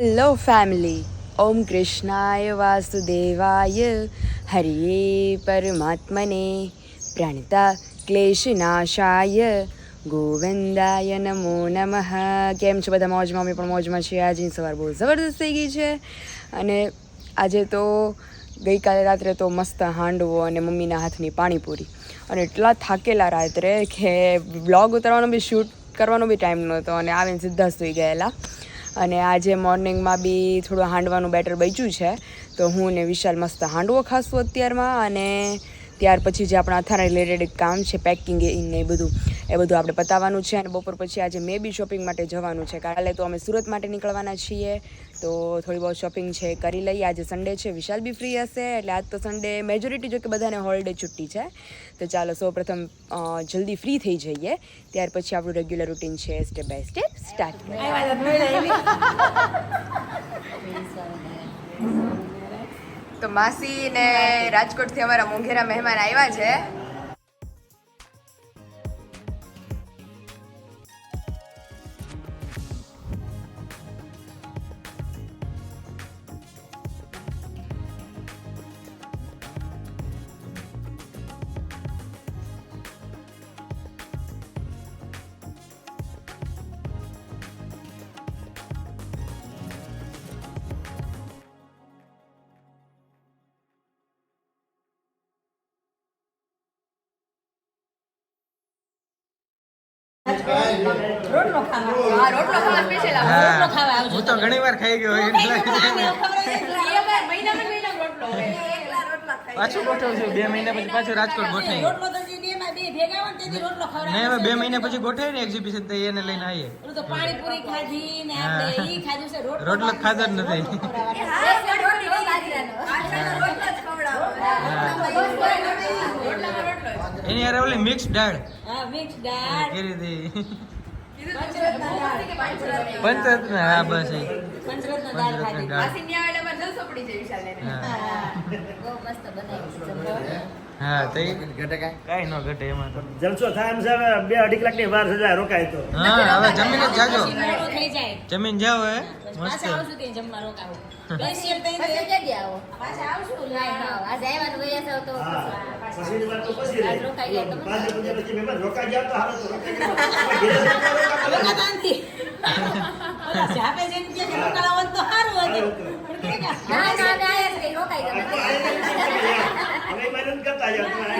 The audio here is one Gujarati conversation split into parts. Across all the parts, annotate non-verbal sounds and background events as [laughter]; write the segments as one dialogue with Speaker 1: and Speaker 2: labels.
Speaker 1: હેલો ફેમિલી ઓમ કૃષ્ણાય વાસુદેવાય હરિયે પરમાત્મને પ્રણતા ક્લેશનાશાય ગોવિંદાય નમો નમઃ કેમ છો બધા? મોજમાં અમે પણ મોજમાં છીએ. આજની સવાર બહુ જબરદસ્ત થઈ ગઈ છે. અને આજે તો ગઈકાલે રાત્રે તો મસ્ત હાંડવો અને મમ્મીના હાથની પાણીપુરી. અને એટલા થાકેલા રાત્રે કે બ્લોગ ઉતારવાનો બી શૂટ કરવાનો બી ટાઈમ નહોતો અને આવીને સીધા સૂઈ ગયેલા. અને આજે મોર્નિંગમાં બી થોડું હાંડવાનું બેટર બચ્યું છે. તો હું ને વિશાલ મસ્ત હાંડવો ખાશું અત્યારમાં અને ત્યાર પછી જે આપણા અથાણા રિલેટેડ કામ છે પેકિંગ ને એ બધું એ બધું આપણે પતાવવાનું છે અને બપોર પછી આજે મે બી શોપિંગ માટે જવાનું છે. કાલે તો અમે સુરત માટે નીકળવાના છીએ તો થોડી બહુ શોપિંગ છે એ કરી લઈએ. આજે સન્ડે છે વિશાલ બી ફ્રી હશે એટલે આજ તો સન્ડે મેજોરિટી જો કે બધાને હોલિડે છુટ્ટી છે. તો ચાલો સૌ પ્રથમ જલ્દી ફ્રી થઈ જઈએ. ત્યાર પછી આપણું રેગ્યુલર રૂટીન છે સ્ટેપ બાય સ્ટેપ સ્ટાર્ટ તો માસી. ને રાજકોટથી અમારા મોંઘેરા મહેમાન આવ્યા છે.
Speaker 2: રોટલો ખાવા
Speaker 1: હા રોટલો ખાવા સ્પેશિયલ આવે.
Speaker 2: રોટલો ખાવા આવજો
Speaker 3: હું તો ઘણી વાર ખાઈ ગયો એટલે પાછું ગોઠવું છું. બે મહિના પછી પાછું રાજકોટ ગોઠવી
Speaker 2: રોટલો બે માં બે ભેગા હોય ને તેથી રોટલો
Speaker 3: ને હવે બે મહિના પછી ગોઠવી ને એક્ઝિબિશન તો એને લઈને આવીએ.
Speaker 2: ઓલું તો પાણીપુરી ખાધી ને આપણે ઈ ખાધું છે રોટલો
Speaker 3: રોટલો ખાધો જ નથી. એની યાર ઓલી મિક્સ દાળ.
Speaker 2: હા મિક્સ દાળ.
Speaker 3: કેરી દી.
Speaker 2: પંચરત્ન.
Speaker 3: પંચરત્ન હા બસ
Speaker 2: પંચરત્ન દાળ
Speaker 3: હા.
Speaker 2: બહુ મસ્ત બનાવી
Speaker 3: હા તો કાંઈ ન ઘટે એમાં તો.
Speaker 4: જલસો થાય એમ છે બે અઢી કલાકની વાર સજા રોકાય તો.
Speaker 3: હા હવે જમીન જ જાજો. જમીન જાવ હે. મસ્ત.
Speaker 2: આવશું ત્યાં જમવા રોકાવું. [laughs] તઈ પાછા આવશું.
Speaker 4: તો પાંચ પછી મહેમાન ગયા તો તો ગયા. [laughs] [laughs]
Speaker 2: જેમ કે તો સારું હતું.
Speaker 4: હવે મહેનત કરતા. તમારે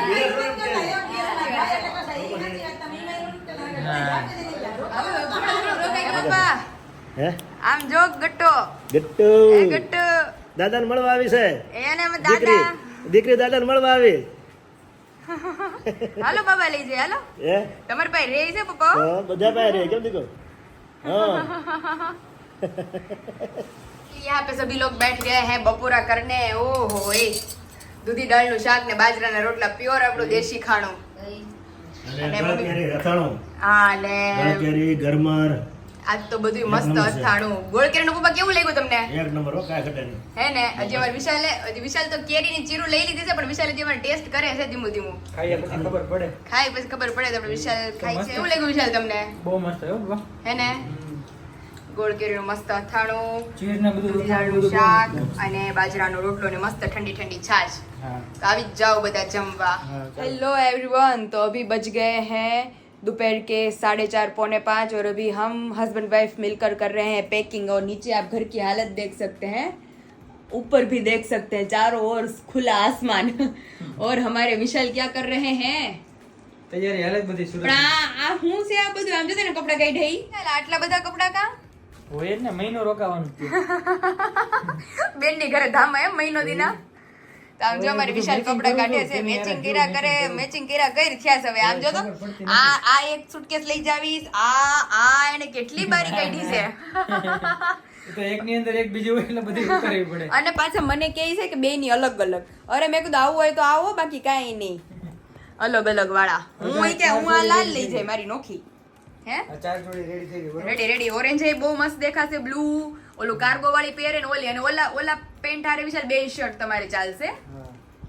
Speaker 1: આમ જો ગટ્ટો.
Speaker 4: ગટ્ટો.
Speaker 1: ગટ્ટો.
Speaker 4: દાદાને મળવા આવી છે?
Speaker 1: એને દાદા.
Speaker 4: દીકરી દાદાને મળવા આવી?
Speaker 1: હાલો બાબા લઈ જાય હાલો
Speaker 4: હે
Speaker 1: તમારી પાસે રે છે પપ્પા
Speaker 4: હા બધા પાસે રે કેમ દીકો હા
Speaker 1: यहाँ पे सभी लोग बैठ गए हैं बपोरा करने ओहो ए દૂધી દાળનું શાક ને બાજરાના રોટલા પ્યોર આપણું દેશી ખાણું
Speaker 4: અને ગળકેરી રથાણું
Speaker 1: હા ને
Speaker 4: ગળકેરી ગરમર
Speaker 1: આજ તો બધું મસ્ત અથાણું. ગોળ કેરીનું પપ્પા કેવું લાગ્યું તમને?
Speaker 4: એક નંબર હો
Speaker 1: હે ને? હજી અમાર વિશાલ વિશાલ તો કેરીની ચીરું લઈ લીધી છે પણ વિશાલ હજી અમાર ટેસ્ટ કરે છે ધીમું ધીમું.
Speaker 3: ખાઈ પછી ખબર પડે.
Speaker 1: ખાઈ પછી ખબર પડે આપણે વિશાલ ખાય છે. એવું લાગ્યું વિશાલ તમને?
Speaker 3: બહુ મસ્ત હો
Speaker 1: હે ને? ગોળ કેરીનું મસ્ત અથાણું
Speaker 3: બધું
Speaker 1: શાક અને બાજરા નો રોટલો ને મસ્ત ઠંડી ઠંડી છાશ. તો આવી જ જાઓ બધા
Speaker 3: જમવા.
Speaker 1: હેલો એવરીવન તો અભી બચ ગયે હે. दोपहर के साढ़े चार पौने पाँच और अभी हम हस्बैंड वाइफ मिलकर कर रहे हैं पैकिंग और नीचे आप घर की हालत देख सकते हैं ऊपर भी देख सकते हैं चारों ओर खुला आसमान [laughs] और हमारे विशाल क्या कर रहे हैं
Speaker 3: તૈયારી હાલે જ બધી સુરત
Speaker 1: પણ આ આ હું છે આ બધું આમ જશે ને કપડા કઈ ઢઈ આટલા બધા કપડા કા
Speaker 3: હોય જ ને મહિનો રોકાવાનું
Speaker 1: બેન ની ઘરે ધામ એમ મહિનો દીના તો આમ જો અમારી વિશાલ કપડા કાઢે છે મેચિંગ કર્યા કરે મેચિંગ કર્યા કઈ થયા છે હવે? આમ જો તો આ આ એક સુટકેસ લઈ જાવીશ આ આ એને કેટલી બારી કાઢી છે? [laughs]
Speaker 3: તો એક ની અંદર એક બીજું એટલે બધી કરવી પડે. [laughs]
Speaker 1: અને પાછા મને કહે છે કે બે ની અલગ અલગ. અરે મેં કીધું આવું હોય તો આવો બાકી કાંઈ નહીં. અલગ અલગ વાળા. હું કે હું આ લાલ લઈ જાય મારી નોખી. હે?
Speaker 3: રેડી
Speaker 1: રેડી રેડી ઓરેન્જ એ બહુ મસ્ત દેખાશે બ્લુ ઓલું કાર્ગો વાળી પહેરે ને ઓલી અને ઓલા ઓલા પેન્ટ હારે વિશાલ બે શર્ટ તમારે ચાલશે.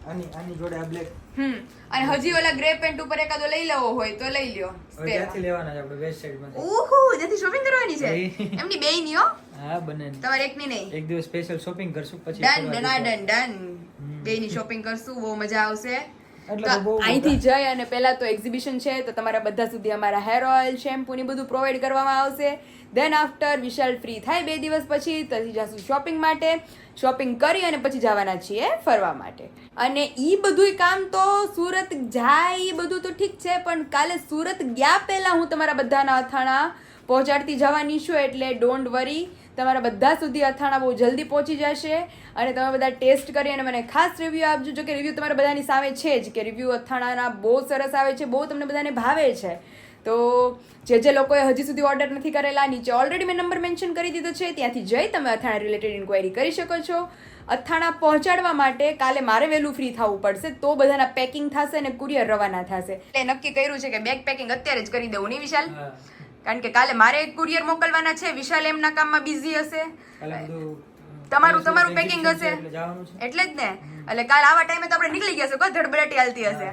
Speaker 3: આની આની જોડે આ બ્લેક
Speaker 1: હમ અને હજી ઓલા ગ્રે પેન્ટ ઉપર એકાદો લઈ લેવો હોય તો લઈ લ્યો
Speaker 3: ક્યાંથી લેવાના છે આપણે વેસ્ટ સાઈડમાંથી
Speaker 1: ઉહુ જેથી શોપિંગ કરવાની છે? [laughs] એમની બે ની હો.
Speaker 3: હા બને
Speaker 1: તમારે એકની નહીં.
Speaker 3: એક દિવસ સ્પેશિયલ શોપિંગ કરશું પછી
Speaker 1: ડન ડન ડન ડન બે ની શોપિંગ કરશું બહુ મજા આવશે. અહીંથી જઈ અને પહેલાં તો એક્ઝિબિશન છે તો તમારા બધા સુધી અમારા હેર ઓઇલ શેમ્પૂ ને બધું પ્રોવાઈડ કરવામાં આવશે. દેન આફ્ટર વિશાલ ફ્રી થાય બે દિવસ પછી પછી જશું શોપિંગ માટે. શોપિંગ કરી અને પછી જવાના છીએ ફરવા માટે. અને એ બધુંય કામ તો સુરત જાય એ બધું તો ઠીક છે પણ કાલે સુરત ગયા પહેલાં હું તમારા બધાના અથાણા પહોંચાડતી જવાની છું એટલે ડોન્ટ વરી તમારા બધા સુધી અથાણા બહુ જલ્દી પહોંચી જશે અને તમે બધા ટેસ્ટ કરી અને મને ખાસ રિવ્યૂ આપજો. જો કે રિવ્યૂ તમારા બધાની સામે છે જ કે રિવ્યૂ અથાણાના બહુ સરસ આવે છે, બહુ તમને બધાને ભાવે છે. તો જે જે લોકોએ હજી સુધી ઓર્ડર નથી કરેલા, નીચે ઓલરેડી મેં નંબર મેન્શન કરી દીધો છે, ત્યાંથી જઈ તમે અથાણા રિલેટેડ ઇન્ક્વાયરી કરી શકો છો. અથાણા પહોંચાડવા માટે કાલે મારે વહેલું ફ્રી થવું પડશે, તો બધાના પેકિંગ થશે અને કુરિયર રવાના થશે. એટલે નક્કી કર્યું છે કે બેગ પેકિંગ અત્યારે જ કરી દેવું, નહીં વિશાલ? કારણ કે કાલે મારે એક કુરિયર મોકલવાના છે વિશાલ એમના કામમાં બિઝી હશે. તમારું તમારું પેકિંગ હશે.
Speaker 3: એટલે
Speaker 1: જ ને. એટલે કાલ આવા ટાઈમે તો આપણે નીકળી ગયા છે કોઈ ધડબડાટી હાલતી હશે.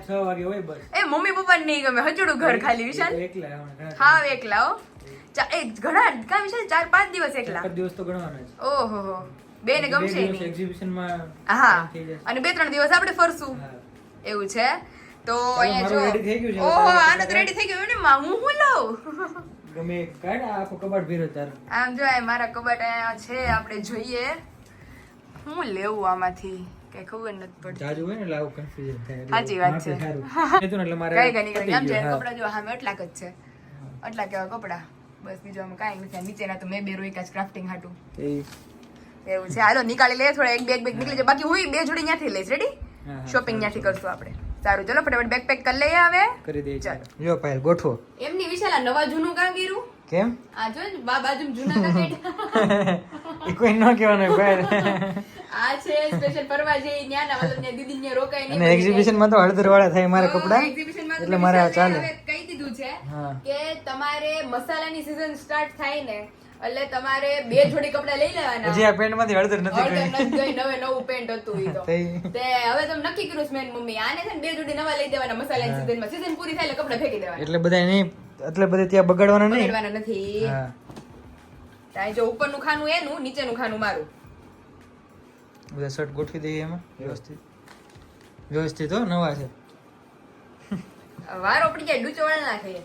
Speaker 1: એ મમ્મી પપ્પાને નહીં ગમે હજુડું ઘર ખાલી વિશાલ. હા એકલા હો. એ ઘણા કા વિશાલ ચાર પાંચ દિવસ એકલા?
Speaker 3: એક દિવસ તો ગણવાના
Speaker 1: ઓહો બે ને ગમશે
Speaker 3: બે દિવસ
Speaker 1: નહીં.
Speaker 3: exhibition માં
Speaker 1: હા અને બે ત્રણ દિવસ આપણે ફરશું. એવું છે. તો અહીંયા જો. ઓહો
Speaker 3: તારે
Speaker 1: આનો તો રેડી થઈ ગયો. ને હું હું લઉં?
Speaker 3: ગમે કાઢ આખો કબાટ ભીરો તાર.
Speaker 1: આમ જો આ મારા કબાટ અહીંયા છે આપણે જોઈએ. હું લેવું આમાંથી? કઈ ખબર નથી પડતી.
Speaker 3: જાજુ હોય ને એટલે આવું confusion થાય.
Speaker 1: સાચી વાત છે. [laughs]
Speaker 3: કીધું એટલે મારે
Speaker 1: કઈ કઈ નીકળે આમ જે કપડા જો સામે એટલા જ છે. એટલા કેવા કપડા. બસ બીજું આમ કાંઈ નથી. નીચેના તો મેં બે રોઈ કાચ ક્રાફ્ટિંગ હાટું. એવું છે. હાલો નીકાળી લે થોડા. એક બેગ બેગ નીકળી જાય. બાકી હું બે જોડી ત્યાંથી લઈશ. રેડી શોપિંગ ત્યાંથી કરશું આપણે. સારું ચલો ફટાફટ બેગ પેક કરી લઈએ હવે.
Speaker 3: કરી દઈએ
Speaker 1: ચાલો.
Speaker 3: જો પાયલ ગોઠવો.
Speaker 1: એમની વિશાલ આ નવા જૂનું કામ કર્યું?
Speaker 3: કેમ?
Speaker 1: આ જો બા બાજુ જૂના કા [laughs]
Speaker 3: એ કોઈ ન કહેવાનું પાયલ
Speaker 1: આ છે સ્પેશિયલ ફરવા જઈ ન્યાના મતલબ ને દીદી ને રોકાય નહીં
Speaker 3: અને એક્ઝિબિશનમાં તો હળદર વાળા થાય મારા કપડા
Speaker 1: એક્ઝિબિશનમાં
Speaker 3: એટલે મારા ચાલે.
Speaker 1: કહી દીધું છે કે તમારે મસાલાની સીઝન સ્ટાર્ટ થાય ને એટલે તમારે બે જોડી કપડા લઈ લેવાના.
Speaker 3: હજી આ પેન્ટમાંથી હળદર નથી ગઈ
Speaker 1: નવે નવું પેન્ટ હતું ઈ તો. તે હવે તમે નક્કી કર્યું છે મેન મમ્મી આને છે બે જોડી નવા લઈ દેવાના મસાલા સીઝનમાં. સીઝન પૂરી થાય એટલે કપડા ફેંકી દેવાના.
Speaker 3: એટલે બધા નહીં એટલે બધે ત્યાં બગાડવાના નહીં?
Speaker 1: બગાડવાના નથી.
Speaker 3: તાય
Speaker 1: ત્યાં જો ઉપરનું ખાનું એનું નીચેનું ખાનું મારું.
Speaker 3: બધા શર્ટ ગોઠવી દઈએ એમાં? વ્યવસ્થિત? વ્યવસ્થિત હો નવા છે.
Speaker 1: વારો પડી જાય ડૂચો વાળ ના ખાઈએ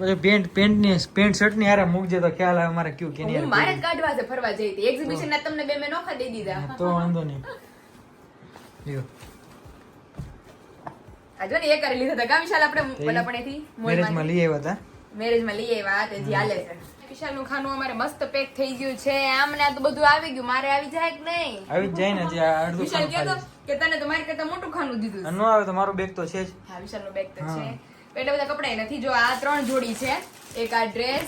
Speaker 3: પછી પેન્ટ પેન્ટની પેન્ટ શર્ટની હારે મૂકજે તો ખ્યાલ આવે મારે કયું કે
Speaker 1: હું મારે જ કાઢવા છે ફરવા જઈ હતી. એક્ઝિબિશન ના તમને બે મેં નોખા દઈ દીધા.
Speaker 3: તો વાંધો નહીં. લ્યો.
Speaker 1: આ જો ને એ કરી લીધા હતા. કામ આપણે પેલા પણ એથી
Speaker 3: મેરેજમાં લઈ આવ્યા હતા?
Speaker 1: મેરેજમાં લઈ આવ્યા તે જે હાલે છે. વિશાલનું ખાનું અમારે મસ્ત પેક થઈ ગયું છે. આમ ને આ તો બધું આવી ગયું. મારે આવી જાય કે નહીં?
Speaker 3: આવી જાય ને જે અડધું
Speaker 1: વિશાલ કહેતો કે તને તો મારી કરતા મોટું ખાનું દીધું છે.
Speaker 3: ન આવે તો મારું બેગ તો છે જ.
Speaker 1: હા વિશાલનો બેગ તો છે. એટલે બધા કપડા નથી. જો આ ત્રણ જોડી છે. એક આ ડ્રેસ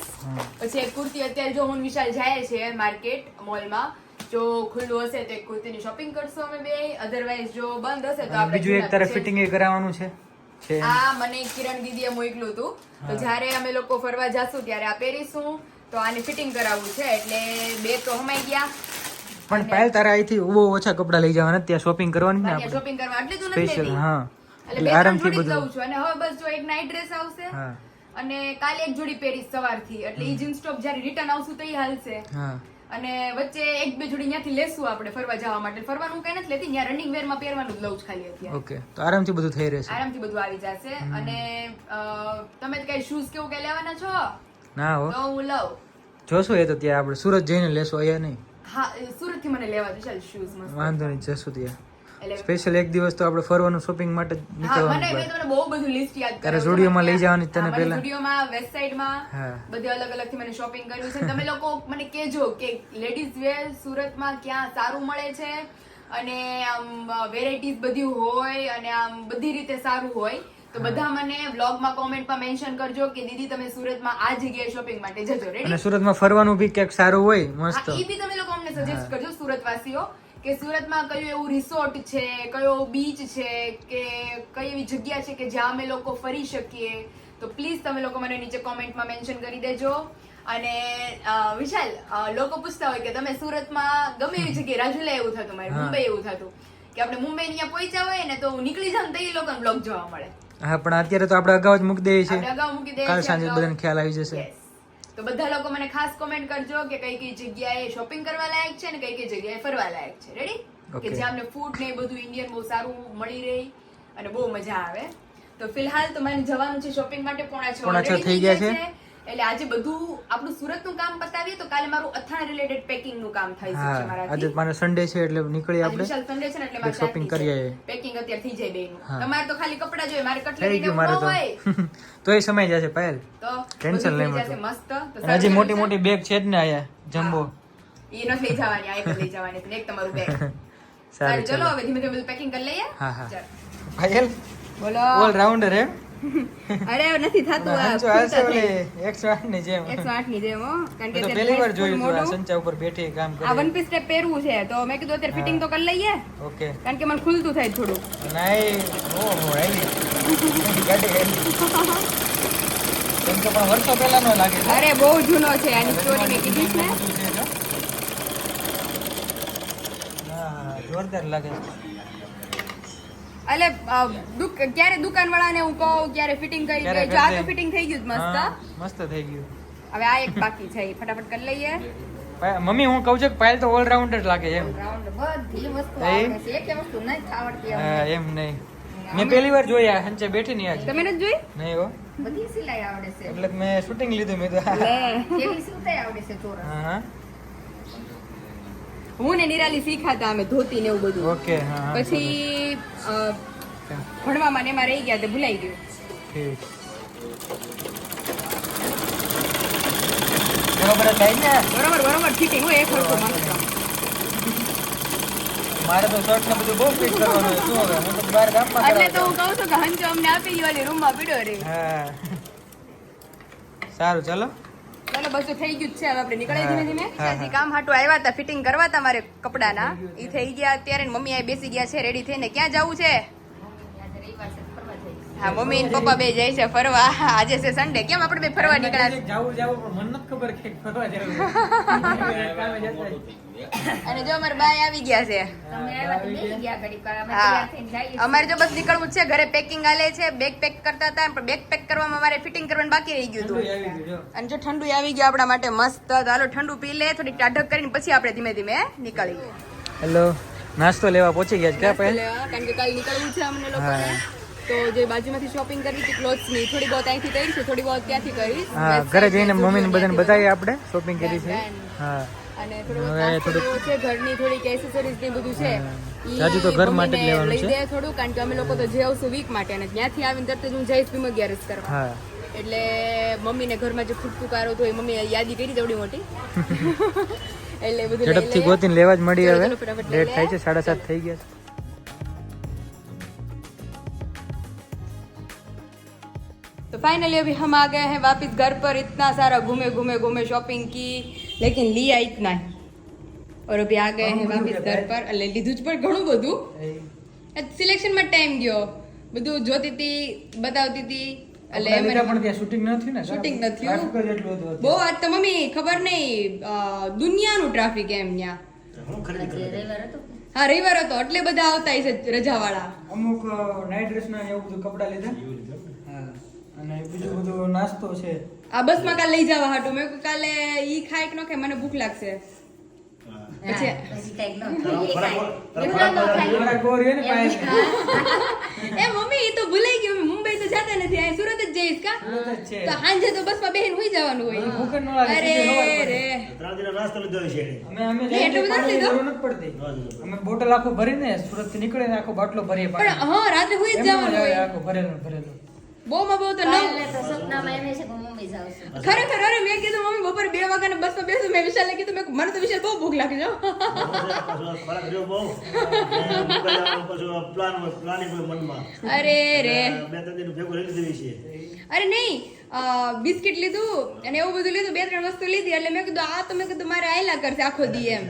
Speaker 1: પછી એક કુર્તી. અત્યારે જો હું વિશાલ જાય છે માર્કેટ મોલમાં જો ખુલ્લું હશે તો એક કુર્તીની શોપિંગ કરશું અમે બે. અધરવાઇઝ જો બંધ હશે તો આપણે
Speaker 3: બીજું એક
Speaker 1: તરફ.
Speaker 3: ફિટિંગ એ કરાવવાનું છે?
Speaker 1: આ મને કિરણ દીદીએ મોકલું હતું તો જ્યારે અમે લોકો ફરવા જાશું ત્યારે આ પહેરીશું. તો આને ફિટિંગ કરાવવું છે. એટલે બે તો હમાઈ ગયા.
Speaker 3: પણ પાયલ તારે અહીંથી બહુ ઓછા કપડા લઈ જવાના. ત્યાં શોપિંગ કરવાની ને
Speaker 1: શોપિંગ કરવા. એટલે તો નથી
Speaker 3: હા.
Speaker 1: એટલે
Speaker 3: આરામથી બધું
Speaker 1: લઉં છું. અને હવે બસ જો એક નાઈટ ડ્રેસ આવશે અને કાલે એક જોડી પહેરીશ સવારથી. એટલે ઈ જીન્સ ટોપ જ્યારે રિટર્ન આવશું તો ઈ હાલશે.
Speaker 3: હા.
Speaker 1: અને વચ્ચે એક બે જોડી ત્યાંથી લેશું આપણે ફરવા જવા માટે. ફરવાનું કઈ નથી લેતી ત્યાં રનિંગ વેરમાં પહેરવાનું જ લઉં છું ખાલી અત્યારે.
Speaker 3: ઓકે. તો આરામથી બધું થઈ રહેશે.
Speaker 1: આરામથી બધું આવી જશે. અને તમે કઈ શૂઝ કેવું કઈ લેવાના છો?
Speaker 3: ના હો.
Speaker 1: તો હું લઉં.
Speaker 3: જોશું એ તો ત્યાં આપણે. સુરત જઈને લેશું અહીંયા નહીં.
Speaker 1: હા સુરતથી મને લેવા દે. ચાલ શૂઝ મસ્ત.
Speaker 3: વાંધો નહીં જશું ત્યાં. સ્પેશિયલ એક દિવસ તો આપણે ફરવાનું શોપિંગ માટે નીકળવાનું
Speaker 1: હા મને તમને બહુ બધું લિસ્ટ યાદ
Speaker 3: તારે
Speaker 1: કરાવ્યું.
Speaker 3: ઝુડિયોમાં લઈ જવાની તને પહેલા.
Speaker 1: સ્ટુડિયોમાં સાઈડમાં બધે અલગ અલગથી મને શોપિંગ કર્યું છે. તમે લોકો મને કહેજો કે લેડીઝ વેર સુરતમાં ક્યાં સારું મળે છે અને આમ વેરાયટીઝ બધી હોય અને આમ બધી રીતે સારું હોય. તો બધા મને વ્લોગમાં કોમેન્ટમાં મેન્શન કરજો કે દીદી તમે સુરતમાં આ જગ્યાએ શોપિંગ માટે જજો.
Speaker 3: અને સુરતમાં ફરવાનું બી ક્યાંક સારું હોય મસ્ત.
Speaker 1: એ બી તમે લોકો અમને સજેસ્ટ કરજો સુરતવાસીઓ. કે સુરતમાં કયું એવું રિસોર્ટ છે કયો બીચ છે કે કઈ એવી જગ્યા છે કે જ્યાં અમે લોકો ફરી શકીએ તો પ્લીઝ તમે લોકો મને નીચે કોમેન્ટમાં મેન્શન કરી દેજો. અને વિશાલ લોકો પૂછતા હોય કે તમે સુરતમાં ગમે એવી જગ્યાએ રાજુલા એવું થતું મારે મુંબઈ એવું થતું કે આપણે મુંબઈ અહીંયા પહોંચ્યા હોય ને તો હું નીકળી જાઉં તો એ લોકોને બ્લોગ જોવા મળે.
Speaker 3: હા પણ અત્યારે તો આપણે અગાઉ જ મૂકી દઈએ છીએ
Speaker 1: અગાઉ મૂકી દઈએ
Speaker 3: કાલ સાંજે બધાને ખ્યાલ આવી જશે.
Speaker 1: તો બધા લોકો મને ખાસ કોમેન્ટ કરજો કે કઈ કઈ જગ્યાએ શોપિંગ કરવા લાયક છે ને કઈ કઈ જગ્યાએ ફરવા લાયક છે. રેડી કે. જ્યાં અમને ફૂડ ને બધું ઇન્ડિયન બહુ સારું મળી રહે અને બહુ મજા આવે. તો ફિલહાલ તો મને જવાનું છે શોપિંગ માટે પોણા છ
Speaker 3: થઈ ગયા છે.
Speaker 1: એટલે આજે બધું આપણું સુરતનું કામ પતાવીએ તો કાલે મારું અથાણા રિલેટેડ પેકિંગનું કામ થાય છે
Speaker 3: હા આજે મારે સન્ડે છે એટલે
Speaker 1: નીકળી
Speaker 3: આપણે.
Speaker 1: વિશાલ સન્ડે છે ને એટલે મારે શોપિંગ
Speaker 3: કરી આવીએ.
Speaker 1: પેકિંગ અત્યારે થઈ જાય
Speaker 3: બેનું
Speaker 1: તમારે તો ખાલી કપડાં જોઈએ મારે કટલેરી
Speaker 3: મારે તો.
Speaker 1: ન હોય. [laughs]
Speaker 3: તો એ સમય જશે પાયલ.
Speaker 1: તો ટેન્શન લઈ
Speaker 3: મળતું.
Speaker 1: મસ્ત. તો
Speaker 3: મોટી મોટી બેગ છે જ ને આયા જમ્બો.
Speaker 1: એ ન લઈ જવાની આ લઈ જવાની ને એક તમારું બેગ [laughs]
Speaker 3: સારું
Speaker 1: ચલો હવે ધીમે ધીમે પેકિંગ કરી લઈએ.
Speaker 3: હા, હા. પાયલ
Speaker 1: બોલો.
Speaker 3: ઓલ રાઉન્ડર હે? [laughs]
Speaker 1: અરે નથી થતું આ
Speaker 3: હંચો હાલશે ઓલે 108 ની જેમ.
Speaker 1: 108 ની જેમ હો. કારણ કે
Speaker 3: મેં પહેલી વાર જોયું
Speaker 1: થોડું
Speaker 3: હતું આ
Speaker 1: મોટું.
Speaker 3: સંચા ઉપર બેઠી કામ
Speaker 1: આ વન પીસ ટાઈપ પહેરવું છે તો મેં કીધું અત્યારે ફિટિંગ તો કરી લઈએ.
Speaker 3: ઓકે.
Speaker 1: કારણ કે મને ખુલતું થાય થોડું
Speaker 3: ગાડી હેલી એમ તો પણ વર્ષો પહેલા લાગે છે.
Speaker 1: અરે બહુ જૂનો છે આની સ્ટોરી મેં કીધી છે.
Speaker 3: જોરદાર લાગે છે.
Speaker 1: એટલે ક્યારે દુકાન વાળાને હું કહું ક્યારે ફિટિંગ કરી દે. જો આ તો ફિટિંગ થઈ ગયું મસ્ત.
Speaker 3: મસ્ત થઈ ગયું.
Speaker 1: હવે આ એક બાકી છે ફટાફટ કરી લઈએ.
Speaker 3: મમ્મી હું કહું છું કે પાયલ તો ઓલરાઉન્ડર લાગે એમ.
Speaker 1: બધી વસ્તુ? આવડે છે. એક વસ્તુ નહીં આવડતી
Speaker 3: એમ નહીં. મેં પહેલી વાર જોયા હંચે બેઠી ની આજ.
Speaker 1: તમે નથી જોઈ?
Speaker 3: નહીં હો.
Speaker 1: બધી સિલાઈ આવડે છે.
Speaker 3: એટલે મેં શૂટિંગ લીધું મેં તો.
Speaker 1: કેવી સિલાઈ આવડે છે ચોરસ.
Speaker 3: હા.
Speaker 1: હું ને નિરાલી શીખાતા અમે ધોતી ને એવું બધું.
Speaker 3: ઓકે
Speaker 1: પછી ભણવામાં ને એમાં રહી ગયા તે ભૂલાઈ ગયું.
Speaker 3: ઠીક. બરોબર થાય ને?
Speaker 1: બરોબર બરોબર ફિટિંગ હું એક વસ્તુ
Speaker 3: મારે તો શર્ટ ને બધું બહુ ફિટ કરવાનું છે શું હવે? હું તો બહાર ગામમાં
Speaker 1: એટલે તો. હું કહું છું કે હંચો અમને આપી રૂમ રૂમમાં પીડો રે.
Speaker 3: હા. સારું ચાલો.
Speaker 1: ચાલો બસ થઈ ગયું જ છે. હવે આપણે નીકળીએ ધીમે ધીમે. હજી કામ હાટું આવ્યા હતા ફિટિંગ કરવા હતા મારે કપડાના. ઈ થઈ ગયા. અત્યારે મમ્મી આ બેસી ગયા છે રેડી થઈને. ક્યાં જવું છે. હા મમ્મી ને પપ્પા બે જાય છે ફરવા. આજે છે સન્ડે કેમ આપણે બે ફરવા નીકળ્યા?
Speaker 3: જાવું જાવું પણ મને નથી ખબર કે ફરવા જવું. [laughs]
Speaker 1: અને જો અમારે બાય આવી ગયા છે.
Speaker 2: તમે આવ્યા તો બેસી ગયા. ઘડીક વાર. અમે
Speaker 1: હા.
Speaker 2: તૈયાર થઈને જઈએ
Speaker 1: અમારે જો બસ નીકળવું છે ઘરે પેકિંગ આલે છે બેગ પેક કરતા હતા પણ બેગ પેક કરવામાં મારે ફિટિંગ કરવાનું બાકી રહી ગયું હતું. અને જો ઠંડુ આવી ગયું આપણા માટે મસ્ત તો હાલો ઠંડુ પી લે થોડી ટાઢક કરીને પછી આપણે ધીમે ધીમે નીકળીએ.
Speaker 3: હેલો નાસ્તો લેવા પહોંચી ગયા છે ક્યાં
Speaker 1: કારણ કે કાલ નીકળવું છે અમને લોકોને. તો જે બાજુમાંથી શોપિંગ કરવી હતી ક્લોથ્સની થોડી બહુ અહીંથી કરીશું થોડી બહુ ત્યાંથી કરીશ.
Speaker 3: હા ઘરે જઈને મમ્મીને બધાને બતાવીએ આપણે શોપિંગ કરી છે. હા.
Speaker 1: અને થોડું છે ઘરની થોડીક એસેસરીઝ ને બધું છે.
Speaker 3: જાજુ તો ઘર માટે જ
Speaker 1: મમ્મીને લઈ દે થોડું કારણ કે અમે લોકો તો જે આવશું વીક માટે અને ત્યાંથી આવીને તરત જ હું જઈશ અગિયારસ કરવા. એટલે મમ્મીને ઘરમાં જે ખૂટતું કારો તો એ મમ્મીએ યાદી કરી દવડી મોટી. [laughs] એટલે બધું
Speaker 3: ઝડપથી ગોતીને લેવા જ મળી હવે. લેટ થાય છે સાડા સાત થઈ ગયા છે.
Speaker 1: तो फाइनली अभी हम आ गए हैं वापस घर पर इतना सारा घूमे घूमे घूमे शॉपिंग की लेकिन लिया इतना ही और अभी आ गए हैं वापस घर पर એટલે લીધું જ પણ ઘણું બધું સિલેક્શનમાં ટાઈમ ગયો બધું જોતી હતી બતાવતી હતી એટલે
Speaker 3: કપડાં લીધા
Speaker 1: એમ
Speaker 3: પણ ત્યાં શૂટિંગ ન થયું ને
Speaker 1: Shooting ન થયું.
Speaker 3: Traffic જ એટલું હતું
Speaker 1: બહુ આજ તો મમ્મી ખબર નહીં અ, દુનિયાનું ટ્રાફિક એમ ત્યાં
Speaker 4: હું ખરીદી
Speaker 2: આજે
Speaker 4: કરી
Speaker 2: રવિવાર હતો
Speaker 1: હા રવિવાર હતો એટલે બધા આવતા હશે રજાવાળા
Speaker 3: અમુક નાઇટ ડ્રેસ ના એવું બધું કપડા લીધા હા અને બીજું બધું નાસ્તો છે.
Speaker 1: આ બસમાં કાલે લઈ જવા હાટું. મેં કાલે ઈ ખાય કે ન ખાય મને ભૂખ લાગશે. પછી. [laughs] એ મમ્મી ઈ તો ભૂલાઈ ગયું. અમે મુંબઈ તો જતા નથી. અહીં સુરત જ જઈશ કા? તો સાંજે તો બસમાં બેહીને હુઈ જવાનું હોય.
Speaker 3: ભૂખ ન લાગે,
Speaker 1: અરે. રે.
Speaker 4: નાસ્તો લીધો છે
Speaker 3: અમે અમે
Speaker 1: એટલું બધું
Speaker 3: જરૂર નથી પડતી. અમે બોટલ આખો ભરીને સુરતથી નીકળીને આખો બાટલો ભરીએ
Speaker 1: પણ હા રાતે હુઈ જ જવાનું હોય.
Speaker 3: આખું ભરેલું ભરેલું.
Speaker 1: બહુ માં બહુ તો નવ
Speaker 2: તો સપનામાં એમ છે કે મમ્મી જાઉં છું
Speaker 1: ખરેખર અરે મેં કીધું મમ્મી બપોરે બે વાગ્યા ને બસમાં બેસું મેં વિશાલ કીધું મેં મને તો વિશાલ બહુ ભૂખ લાગી
Speaker 4: મનમાં.
Speaker 1: અરે રે
Speaker 4: બે ત્રણ દિન ભેગું રહી લીધેલી છે.
Speaker 1: અરે નહીં બિસ્કિટ લીધું અને એવું બધું લીધું બે ત્રણ વસ્તુ લીધી એટલે મેં કીધું આ તો મેં કીધું મારે આયલા કરશે આખો દી એમ.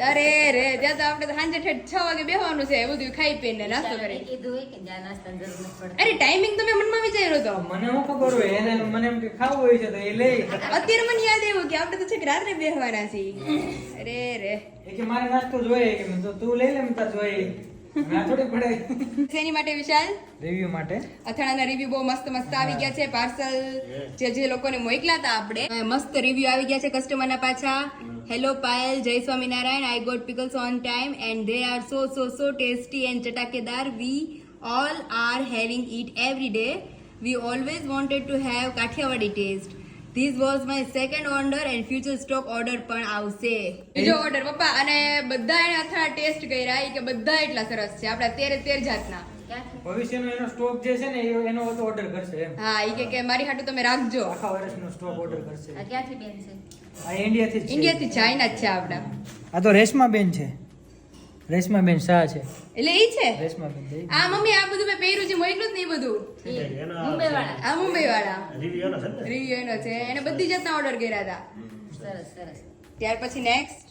Speaker 1: અરે રે ત્યાં તો આપણે સાંજે ઠેઠ છ વાગે બેહવાનું છે બધું ખાઈ પીને નાસ્તો કરી.
Speaker 2: કીધું હોય કે જ્યાં નાસ્તા જરૂર નથી
Speaker 1: અરે ટાઈમિંગ તો મેં મનમાં વિચાર્યો તો
Speaker 3: મને શું ખબર હોય એને મને એમ કે ખાવું હોય છે તો એ લે.
Speaker 1: અત્યારે મને યાદ આવ્યું કે આપણે તો છેક રાત્રે બેહવાના છીએ. અરે રે.
Speaker 3: એ કે મારે નાસ્તો જોઈએ કે તો તું લઈ લે મતા જોઈએ.
Speaker 1: શેની માટે વિશાલ?
Speaker 3: રિવ્યુ માટે.
Speaker 1: અથાણાના રિવ્યુ બહુ મસ્ત મસ્ત આવી ગયા છે પાર્સલ જે જે લોકોને મોકલા હતા આપણે. મસ્ત રિવ્યુ આવી ગયા છે કસ્ટમરના પાછા. હેલો પાયલ જય Swaminarayan I got pickles on time and they are so so so tasty and ચટાકેદાર we all are having it every day we always wanted to have Kathiawadi taste this was my second order and future stock order પણ આવશે. બીજો ઓર્ડર પપ્પા અને બધા એને અથાણા ટેસ્ટ કર્યા કે બધા એટલા સરસ છે. આપણા તેરે તેર જાતના.
Speaker 3: ભવિષ્યનો એનો સ્ટોક જે છે ને એ એનો ઓર્ડર કરશે એમ.
Speaker 1: હા ઈ કે કે મારી હાટુ તમે રાખજો.
Speaker 3: આખા વર્ષનો સ્ટોક ઓર્ડર કરશે.
Speaker 2: આ ક્યાંથી બેન છે?
Speaker 3: આ ઇન્ડિયાથી
Speaker 1: ઇન્ડિયાથી ચાઇના જ છે આપડા
Speaker 3: આ તો રેશમા બેન છે. રેશમા બેન શાહ છે.
Speaker 1: એટલે ઈ છે?
Speaker 3: રેશમા બેન
Speaker 1: આ મમ્મી આ બધું મેં પહેર્યું છે મોઈલું જ નહીં બધું.
Speaker 2: મુંબઈ વાળા
Speaker 1: આ મુંબઈ વાળા
Speaker 4: રિવ્યુ એનો છે
Speaker 1: રિવ્યુ એનો છે એને બધી જાતના ઓર્ડર કર્યા હતા.
Speaker 2: સરસ સરસ.
Speaker 1: ત્યાર પછી નેક્સ્ટ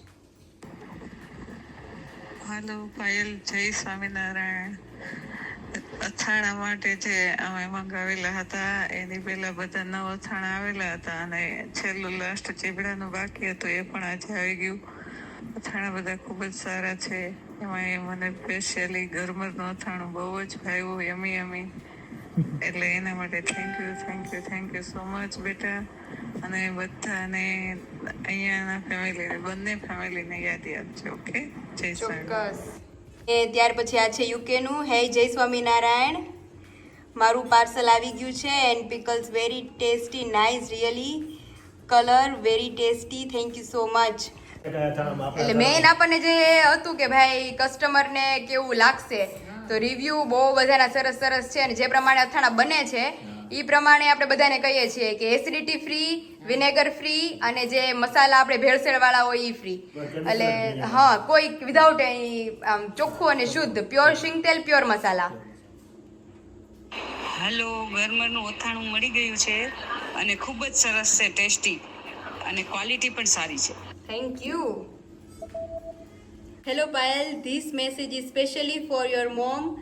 Speaker 5: હાલો પાયલ જય સ્વામિનારાયણ. અથાણા માટે જે અમે મંગાવેલા હતા એની પહેલા બધા નવ અથાણા આવેલા હતા અને છેલ્લું લાસ્ટ ચીબડાનું બાકી હતું એ પણ આજે આવી ગયું. અથાણા બધા ખૂબ જ સારા છે. એમાં મને સ્પેશિયલી ગરમરનું અથાણું બહુ જ ભાવ્યું યમી યમી એટલે એના માટે thank you thank you thank you so much બેટા. અને બધાને અહીંયાના ફેમિલીને બંને ફેમિલીને યાદ આપજો ઓકે જય
Speaker 1: સ્વામી એ ત્યાર પછી આ છે યુકે નું હે જય સ્વામિનારાયણ. મારું પાર્સલ આવી ગયું છે and pickles very tasty nice really colour very tasty thank you so much
Speaker 4: એટલે
Speaker 1: મેઇન આપણને જે હતું કે ભાઈ કસ્ટમરને કેવું લાગશે તો રિવ્યુ બહુ બધાના સરસ સરસ છે અને જે પ્રમાણે અથાણા બને છે એ પ્રમાણે આપણે બધાને કહીએ છીએ કે એસિડિટી ફ્રી વિનેગર ફ્રી અને જે મસાલા આપણે ભેળસેળ વાળા હોય એ ફ્રી એટલે હા કોઈ વિધાઉટ એની આમ ચોખ્ખું અને શુદ્ધ પ્યોર સિંગતેલ પ્યોર મસાલા.
Speaker 5: હાલો ગરમરનું ઓથાણું મળી ગયું છે અને ખૂબ જ સરસ છે ટેસ્ટી અને ક્વોલિટી પણ સારી છે.
Speaker 1: Thank you. Hello Payal, this message is specially for your mom.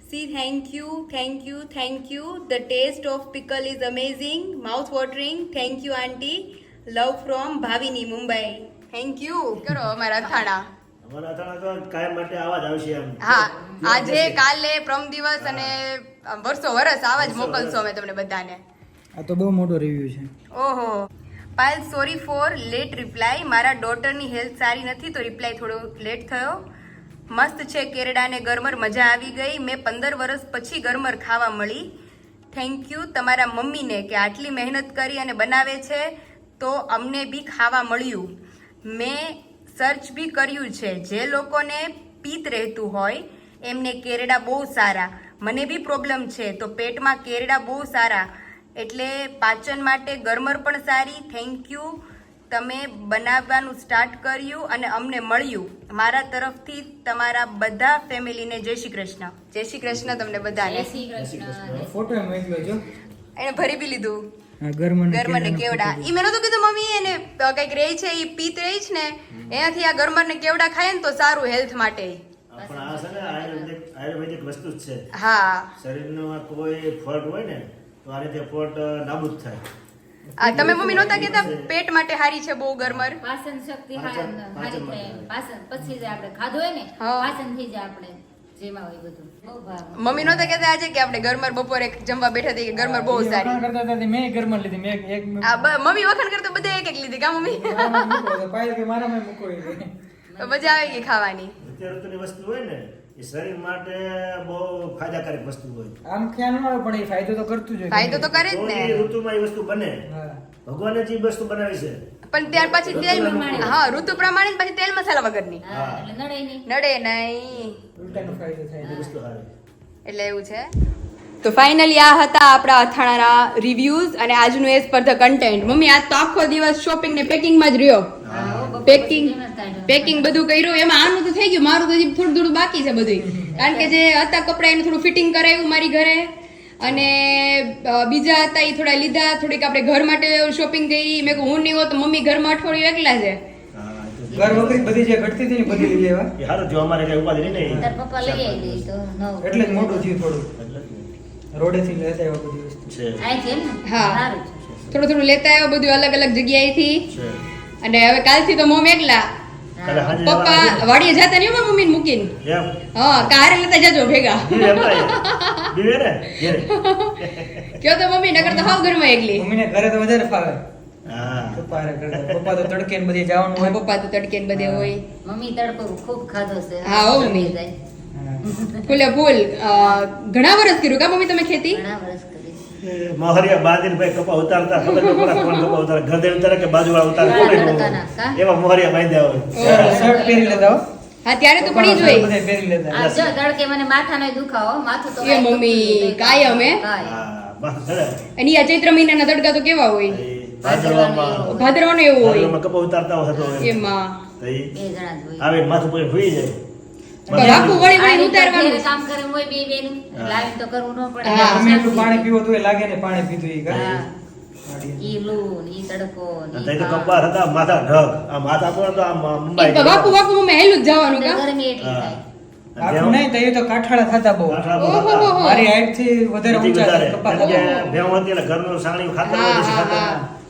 Speaker 1: See, thank you, thank you, thank you. The taste of pickle is amazing, mouth watering. Thank you, auntie. Love from Bhavini, Mumbai. Thank you. કરો અમારા અથાણા
Speaker 4: અમારા અથાણા તો કાયમ માટે આવા જ આવશે એમ
Speaker 1: હા આજે કાલે પ્રમ દિવસ અને વર્ષો વરસ આવા જ મોકલશો અમે તમને બધાને
Speaker 3: આ તો બહુ મોટો રિવ્યુ છે
Speaker 1: ઓહો Payal sorry for late reply મારા ડોટરની હેલ્થ સારી નથી, તો રિપ્લાય થોડો લેટ થયો. મસ્ત છે કેરડાને ગરમર, મજા આવી ગઈ. મેં પંદર વર્ષ પછી ગરમર ખાવા મળી. થેન્ક યુ તમારા મમ્મીને કે આટલી મહેનત કરી અને બનાવે છે, તો અમને બી ખાવા મળ્યું. મેં સર્ચ બી કર્યું છે. જે લોકોને પિત્ત રહેતું હોય, એમને કેરડા બહુ સારા. મને બી પ્રોબ્લેમ છે. તો પેટમાં કેરડા બહુ સારા. એટલે પાચન માટે ગરમર પણ સારી થેન્ક યુ તમે બનાવવાનું સ્ટાર્ટ કર્યું અને અમને મળ્યું. મારા તરફથી તમારા બધા ફેમિલીને જય શ્રી કૃષ્ણ. જય શ્રી કૃષ્ણ તમને બધાને.
Speaker 2: જય
Speaker 3: ફોટો
Speaker 1: એને ભરી બી લીધું.
Speaker 3: આ ગરમર
Speaker 1: ગરમર ને કેવડા. ઈ મેં નતું કીધું મમ્મી એને કંઈક રહી છે ઈ પિત્ત રહી છે ને એનાથી આ ગરમર ને કેવડા ખાય ને તો સારું હેલ્થ માટે.
Speaker 4: પણ આ છે ને આયુર્વેદિક આયુર્વેદિક વસ્તુ જ છે.
Speaker 1: હા.
Speaker 4: શરીરનો કોઈ ફોલ્ટ હોય ને તો આ રીતે પોટ નાબૂદ થાય.
Speaker 1: આ તમે મમ્મી નહોતા કહેતા? પેટ માટે હારી છે બહુ ગરમર.
Speaker 2: પાચન શક્તિ હારી થાય. પાચન પછી જે આપણે ખાધું હોય ને પાચન થઈ જાય આપણે જેમાં હોય બધું.
Speaker 1: મમ્મી નહોતા કહેતા આજે કે આપણે ગરમર બપોરે જમવા બેઠા હતી કે ગરમર બહુ સારી.
Speaker 3: કરતા હતા મેં ગરમર લીધી મેં એક એક
Speaker 1: આ બ- મમ્મી વખાણ કરતા બધા એક એક લીધી કા મમ્મી?
Speaker 3: મૂકો
Speaker 1: મજા આવી ગઈ ખાવાની.
Speaker 4: ઋતુ ઋતુની વસ્તુ હોય ને એ શરીર માટે બહુ ફાયદાકારક વસ્તુ હોય
Speaker 3: આમ ખ્યાલ ન આવે પણ એ ફાયદો તો કરતું જ હોય
Speaker 1: ફાયદો તો કરે જ ને.
Speaker 4: એ ઋતુમાં એ વસ્તુ બને. ભગવાને જે વસ્તુ બનાવી છે.
Speaker 1: પણ ત્યાર પછી તેલ
Speaker 2: પ્રમાણે.
Speaker 1: હા ઋતુ પ્રમાણે પછી તેલ મસાલા વગરની.
Speaker 2: નડે નહીં.
Speaker 1: નડે નહીં.
Speaker 3: ઉલટાનો ફાયદો થાય
Speaker 4: વસ્તુ
Speaker 1: એટલે એવું છે. તો ફાઇનલી આ હતા આપણા અથાણાના રિવ્યુઝ અને આજનું એ પર ધ કન્ટેન્ટ મમ્મી આજ તો આખો દિવસ શોપિંગ ને પેકિંગમાં જ રહ્યો. પેકિંગ પેકિંગ બધું કર્યું. એમાં આનું તો થઈ ગયું. મારું તો હજી થોડું થોડું બાકી છે બધું કારણ કે જે હતા કપડા એનું થોડું ફિટિંગ કરાવ્યું મારી ઘરે. અને બીજા હતા એ થોડા લીધા. થોડીક આપણે ઘર માટે શોપિંગ કરી મેં કહ્યું હું નહીં હોત તો મમ્મી ઘરમાં અઠવાડિયું એકલા છે.
Speaker 4: હા, એ
Speaker 3: ઘર વખરી બધી જે ઘટતી હતી ને બધી લઈ લેવા
Speaker 4: એ સારું અમારે કઈ ઉપાધિ નહીં
Speaker 2: પપ્પા લઈ આવી તો
Speaker 3: એટલે જ મોટું થયું થોડું.
Speaker 4: એટલે જ ને.
Speaker 3: રોડેથી લેતા આવ્યા બધી વસ્તુ.
Speaker 4: છે.
Speaker 1: હા. થોડું થોડું લેતા આવ્યો બધું અલગ અલગ જગ્યાએથી. અને હવે કાલથી તો મોમ એકલા પપ્પા વાડીએ જતા નહીં મમ્મી મૂકીને? હા કારે લેતા જજો ભેગા. [laughs] કયો તો મમ્મી નગર તો હાવ ઘરમાં એકલી.
Speaker 3: મમ્મીને ઘરે તો વધારે ફાવે. પપ્પા તો તડકે જવાનું હોય.
Speaker 1: પપ્પા તો તડકે બધે હોય.
Speaker 2: મમ્મી તડકો ખૂબ ખાધો છે.
Speaker 1: હા, હો, મમ્મી. ફૂલે ફૂલ. ઘણા વર્ષ કર્યું કા મમ્મી તમે ખેતી?
Speaker 2: ઘણા વર્ષ
Speaker 4: મોહરિયા બાંધીને ભાઈ કપા ઉતારતા ખબર ન પડે કોણ કપા ઉતારે? ઘરદે ઉતારે કે બાજુવાળા ઉતારે? કોને? એવા મોહરિયા બાંધ્યા હોય.
Speaker 3: શર્ટ- પહેરી લેતા હા.
Speaker 1: ત્યારે તો પડી જ
Speaker 3: પપ્પાના
Speaker 1: હોય.
Speaker 3: શર્ટ બધાય પહેરી લેતા.
Speaker 2: આ જો તડકે મને માથાનો દુખાવો માથું તો
Speaker 1: એ મમ્મી, કાયમ હે?
Speaker 4: હા બસ
Speaker 1: અને આ ચૈત્ર મહિનાના તડકા તો કેવા હોય? ભાદરવાનો એવું હોય.
Speaker 4: કપા ઉતારતા હોય
Speaker 1: એમાં.
Speaker 4: આવે માથું પર જાય.
Speaker 1: આખું વળી વળી ઉતારવાનું.
Speaker 2: કામ કરે હોય બે બેન લાવીને તો કરવું ન પડે.
Speaker 1: હા.
Speaker 3: એટલું પાણી પીવો તો લાગે ને પાણી પીધું ઈ કરે.
Speaker 2: ઈ લૂ ઈ તડકો ઈ
Speaker 4: તો
Speaker 2: કામ.
Speaker 4: હતા માથા ઢગ. આ માથા પર તો આમ મુંબઈ
Speaker 1: તો બાપુ બાપુ મમ્મી હેલું જ જવાનું કા?
Speaker 2: ગરમી એટલી થાય.
Speaker 3: આખું નહીં તો એ તો કાઠાળા થતા બહુ. મારી હાઈટથી વધારે ઊંચા
Speaker 4: વધારે.
Speaker 3: કપા
Speaker 4: કેમ કે
Speaker 3: થતા.
Speaker 4: ભેહું હતી એટલે ઘરનું સાણિયું ખાતર.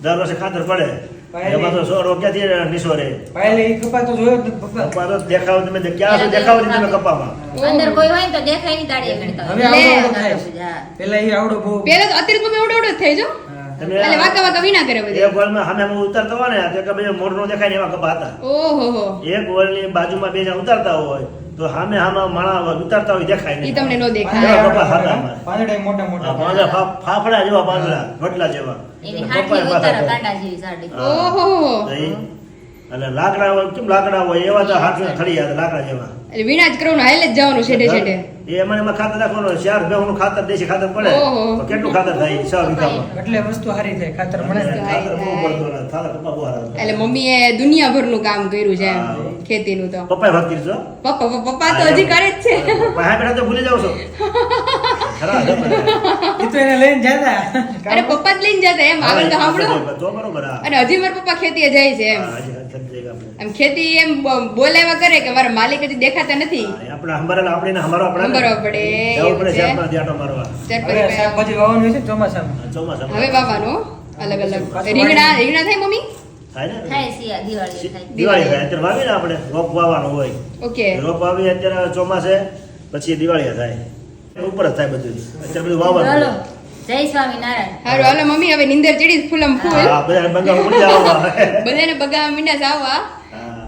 Speaker 4: દર વર્ષે ખાતર પડે. એમાં તો સો રૂપિયાથી નિસોરે
Speaker 3: પહેલે ઈ કપા તો જોયો જ નથી પપ્પા
Speaker 4: કપા તો દેખાવ તમે ક્યાં સુધી દેખાવ નહીં તમે કપામાં?
Speaker 2: અંદર કોઈ હોય તો દેખાય નહીં દાડીએ ગણતા
Speaker 3: હવે આવડો થાય. પેલા ઈ આવડો બહુ
Speaker 1: પેલા તો અત્યારે તમે એવડો એવડો થઈ જો.
Speaker 4: તમે
Speaker 1: એટલે વાકા વાકા વિના કરે
Speaker 4: એક સામે ઉતારતા હોય ને કે ભાઈ મોઢ નો દેખાય ને એવા કપા હતા.
Speaker 1: ઓહો
Speaker 4: એક ગોળની બાજુમાં બે જણ ઉતારતા હોય તો સામે સામે માણા ઉતારતા હોય દેખાય
Speaker 1: ઈ
Speaker 4: નહીં
Speaker 1: તમને નો દેખાય.
Speaker 4: કપા હતા
Speaker 3: પાંદડા મોટા
Speaker 4: પાંદડા ફાફડા જેવા પાંદડા રોટલા જેવા.
Speaker 2: હાથી
Speaker 4: અને લાકડા હોય કેમ લાકડા હોય? એવા તો હાથમાં ખડી લાકડા જેવા.
Speaker 1: એટલે વિના જ કરવાનું હાલે જ જવાનું છેડે છેડે
Speaker 4: એ એમાં એમાં ખાતર નાખવાનું ચાર ભેહુંનું ખાતર દેશી ખાતર પડે. તો કેટલું ખાતર થાય? છ વીઘામાં
Speaker 3: એટલે વસ્તુ સારી થાય ખાતર મળે. ને
Speaker 4: ખાતર બહુ. પડતું ને, થાલા કપા બહુ હતા.
Speaker 1: એટલે મમ્મીએ દુનિયાભરનું કામ કર્યું છે ખેતી
Speaker 4: નું
Speaker 1: ખેતીનું તો.
Speaker 4: પપ્પા ભક્તિ છો
Speaker 1: પપ્પા પપ્પા પપ્પા તો હજી કરે જ છે.
Speaker 4: પપ્પા હા બેટા તો ભૂલી જાવ છો. [laughs] ખરા છે બધા.
Speaker 3: ઈ તો એને લઈને જતા.
Speaker 1: અરે પપ્પા જ લઈને જતા એમ આગળ તો સાંભળો.
Speaker 4: તો બરોબર હા.
Speaker 1: અને હજી મારા પપ્પા ખેતીએ જાય છે એમ.
Speaker 4: હા, હજી સમજાઈ ગયા આપણે.
Speaker 1: એમ ખેતી એમ બોલાવ્યા કરે કે મારા માલિક હજી દેખાતા નથી.
Speaker 4: આપણે હંભારેલા આપણે ને. હંભારવા પડે
Speaker 1: પડે, એવું છે.
Speaker 4: છે. આપણે આંટો મારવા
Speaker 1: ચાર
Speaker 3: હવે
Speaker 1: પછી
Speaker 3: શાકભાજી વાવવાનું છે ચોમાસામાં?
Speaker 4: ચોમાસામાં.
Speaker 1: હવે વાવવાનું અલગ અલગ. રીંગણા રીંગણા થાય મમ્મી?
Speaker 4: થાય ને?
Speaker 2: થાય સિયા દિવાળી થાય.
Speaker 4: અત્યારે વાવીને આપણે રોપ વાવવાનું હોય.
Speaker 1: ઓકે.
Speaker 4: રોપ વાવી અત્યારે ચોમાસે પછી દિવાળી થાય. ઉપર જ થાય બધું. અત્યારે બધું
Speaker 2: ચાલો
Speaker 4: વાવવાનું
Speaker 2: જય સ્વામિનારાયણ.
Speaker 1: હારું હાલો મમ્મી હવે નિંદર ચડી ફૂલમ ફૂલ. બધાને બગા મીંડા સાવા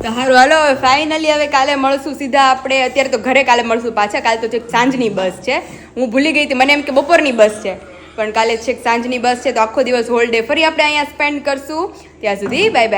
Speaker 1: તો હારું હાલો ફાઇનલી હવે કાલે મળશું સીધા આપણે. અત્યારે તો ઘરે કાલે મળશું પાછા. કાલે તો છેક સાંજની બસ છે. હું ભૂલી ગઈ હતી મને એમ કે બપોરની બસ છે. પણ કાલે છેક સાંજની બસ છે તો આખો દિવસ હોલ ડે ફરી આપણે અહીંયા સ્પેન્ડ કરશું. ત્યાં સુધી બાય બાય